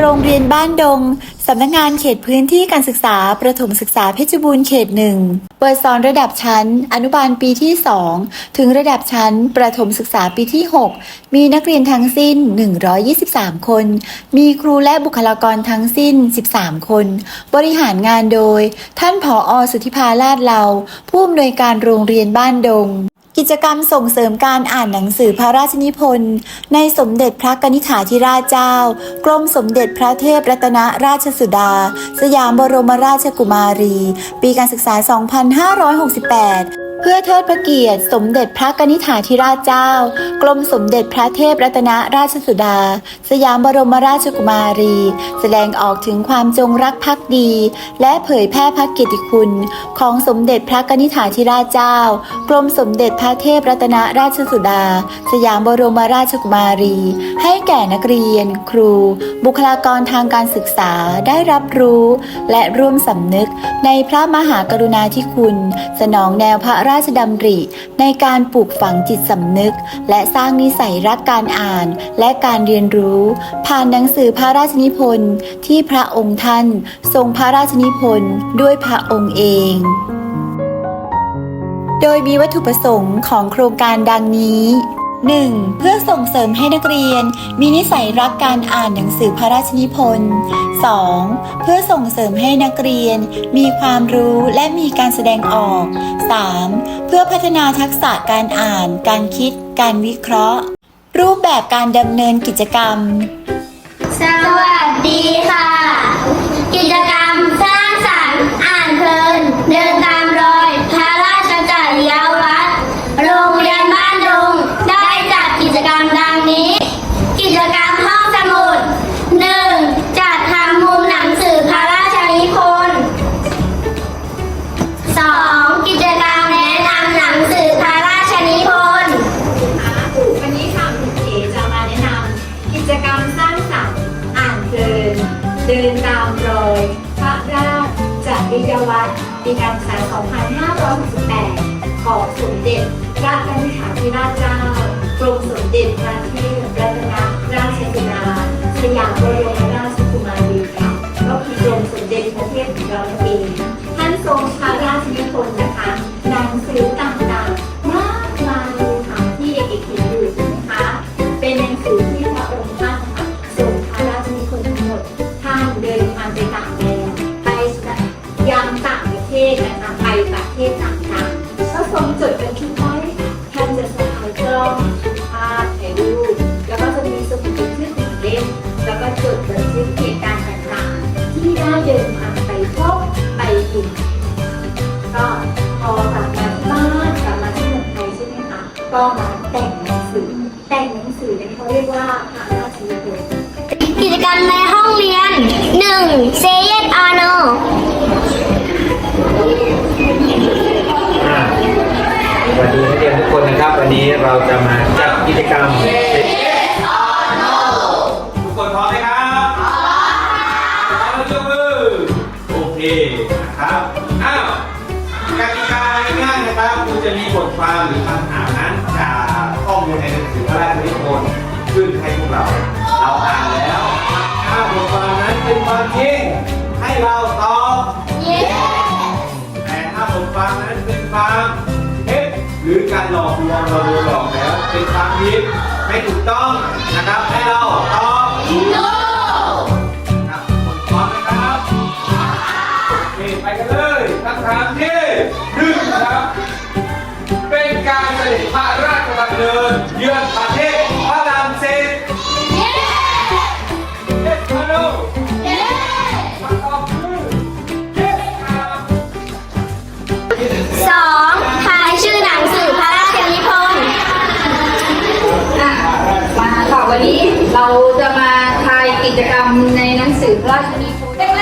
โรงเรียนบ้านดง สำนักงานเขตพื้นที่การศึกษา ประถมศึกษาเพชรบูรณ์เขตหนึ่ง เปิดสอนระดับชั้น อนุบาลปีที่ 2 ถึงระดับชั้น ประถมศึกษาปีที่ 6 มีนักเรียนทั้งสิ้น 123 คน มีครูและบุคลากรทั้งสิ้น 13 คน บริหารงานโดย ท่านผออสุทธิภาลาดเลาผู้อำนวยการโรงเรียนบ้านดง กิจกรรมส่งเสริมการอ่านหนังสือพระราชนิพนธ์ ในสมเด็จพระกนิษฐาธิราชเจ้า กรมสมเด็จพระเทพรัตนราชสุดา สยามบรมราชกุมารี ปีการศึกษา 2568 พื่อเทิดพระเกียรติ สมเด็จพระกนิษฐาธิราชเจ้า กรมสมเด็จพระเทพรัตนราชสุดา สยามบรมราชกุมารี แสดงออกถึงความจงรักภักดี และเผยแพร่พระเกียรติคุณ ของสมเด็จพระกนิษฐาธิราชเจ้า กรมสมเด็จพระเทพรัตนราชสุดา สยามบรมราชกุมารี ให้แก่นักเรียน ครู บุคลากรทางการศึกษาได้รับรู้ และร่วมสำนึกในพระมหากรุณาธิคุณ สนองแนวพระราราชดำริ ในการปลูกฝังจิตสำนึก และสร้างนิสัยรักการอ่านและการเรียนรู้ ผ่านหนังสือพระราชนิพนธ์ที่พระองค์ท่าน ทรงพระราชนิพนธ์ด้วยพระองค์เองโดยมีวัตถุประสงค์ของโครงการดังนี้ 1. เพื่อส่งเสริมให้นักเรียน มีนิสัยรักการอ่านหนังสือพระราชนิพนธ์ 2. เพื่อส่งเสริมให้นักเรียน มีความรู้และมีการแสดงออก 3. เพื่อพัฒนาทักษะการอ่าน การคิด การวิเคราะห์ รูปแบบการดำเนินกิจกรรม สวัสดีค่ะ กิจกรรม ดินตามรอยพระราชจริยวัตรปีการศึกษา 2568 ของสมเด็จพระนิธิธิราชเจ้ากรมสมเด็จพระเท ก็มาแต่งหนังสือ แต่งหนังสือเนี่ยเขาเรียกว่าพระราชนิพนธ์กิจกรรมในห้องเรียน 1. Say yes or no อ่าสวัสดีนักเรียนทุกคนนะครับ วันนี้เราจะมาจัดกิจกรรมทุกคนพร้อมไหมครับพร้อมพร้อมแล้วยกมือโอเคนะครับอ้าวกติกาง่ายๆนะครับคุณจะมีบทความหรือคำถาม ลอกลวงเราโดนหลอกแล้วเป็นความคิดไม่ถูกต้องนะครับให้เราตอบ Bye.